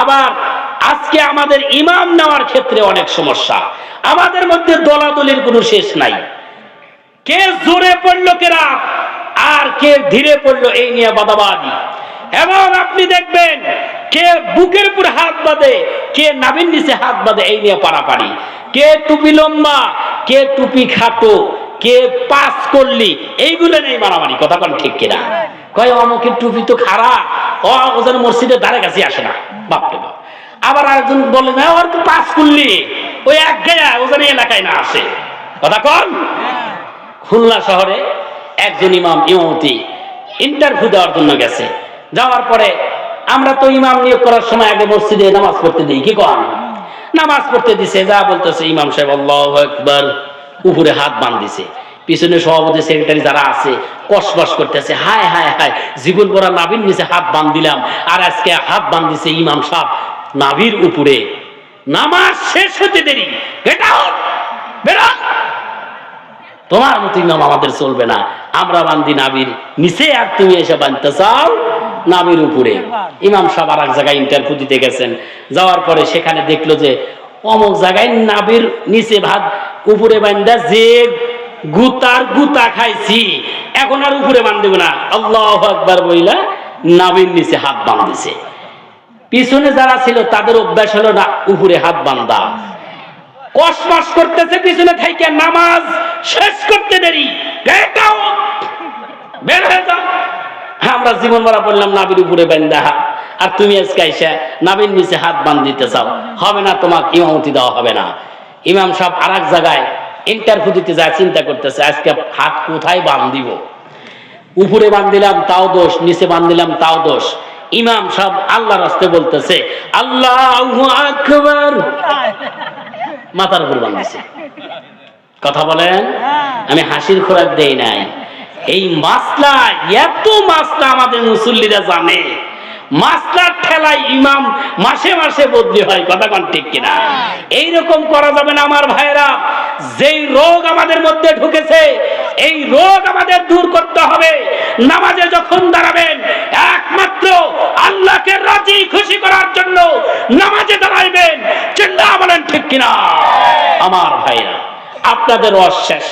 আবার আজকে আমাদের ইমাম নেওয়ার ক্ষেত্রে অনেক সমস্যা। আমাদের মধ্যে দলাদলির কোনো শেষ নাই। কে জোরে পড়ল কে রাত আর কে ধীরে পড়ল এই নিয়ে বাদাবাদি। এবং আপনি দেখবেন কে বুকের উপর হাত বাঁধে, কে নাবিন নিচে হাত বাঁধে, এই নিয়ে পারাপারি। কে টুপি লম্বা, কে টুপি খাটো, কে পাস করলি এইগুলো নেই মারামারি, কথা কোন ঠিক কিনা? কয়, অমুকের টুপি তো খারাপ ওজন মসজিদের ধারে কাছে আসে না। বাপরে বাপ। আবার আরেকজন বলে না, ওর তো পাস করলি ওই এক ওজন এলাকায় না আসে। কথা কন? খুলনা শহরে একজন ইমাম, ইমামতি ইন্টারভিউ দেওয়ার জন্য গেছে। যাওয়ার পরে আমরা তো ইমাম নিয়োগ করার সময় আগে মসজিদে নামাজ পড়তে দিই, কি কন? নামাজ পড়তে দিছে, যা বলতেছে ইমাম সাহেব, আল্লাহ একবার উপরে হাত বান দিছে পিছনে সভাপতি সেক্রেটারি যারা আছে, কসবাস করতেছে, হায় হায় হায়, জীবন পড়া নাভির নিচে হাত বান দিলাম আর আজকে হাত বান দিছে ইমাম সাহেব নাভির উপরে। নামাজ শেষ হতে দেরি। তোমার মতো ইমাম আমাদের চলবে না। আমরা বান্ধি নাবির নিচে আর তুমি এসে বাঁধতে চাও নাবির উপরে। ইমাম সাহেব আর এক জায়গায় ইন্টারভিউ দিতে গেছেন। যাওয়ার পরে সেখানে দেখল যে অমুক জায়গায় নাবির নিচে ভাত উপরে বান্ধা যে গুতার গুতা খাইছি, এখন আর উপরে বান্ধব না। আল্লাহ একবার বইলা নাবির নিচে হাত বাঁধতেছে পিছনে যারা ছিল, তাদের অভ্যাস হলো না, উপরে হাত বান্ধা কসমাস করতেছে, পিছনে থেকে নামাজ শেষ করতে দেরি। বের হয়ে যাও। আমরা জীবন মারা বললাম নাবির উপরে হাত আর তুমি আজকে আইসা নাবির নিচে হাত বান দিতে চাও। হবে না, তোমাকে ইমামতি দেওয়া হবে না। ইমাম সাহেব আর জায়গায় ইন্টারভিউ দিতে যায় চিন্তা করতেছে আজকে হাত কোথায় বান দিব? উপরে বান দিলাম তাও দোষ নিচে বান দিলাম তাও দোষ। ইমাম সাহেব আল্লাহ রাস্তে বলতেছে আল্লাহ আকবার। মাথার উপর বাঁধছে কথা বলেন? আমি হাসির খোরাক দেই নাই। এই মাসলা এত মাসলা আমাদের মুসল্লিরা জানে। মাসলার ঠেলায় ইমাম মাসে মাসে বদলি হয়, কথা ঠিক কিনা? এইরকম করা যাবে না আমার ভাইরা যেই রোগ আমাদের মধ্যে ঢুকেছে, এই রোগ আমাদের দূর করতে হবে। নামাজে যখন দাঁড়াবেন, একমাত্র আল্লাহকে রাজি, খুশি করার জন্য নামাজে দাঁড়াইবেন। চিল্লা বলেন ঠিক কিনা? আমার ভাইরা আপনাদের অশেষ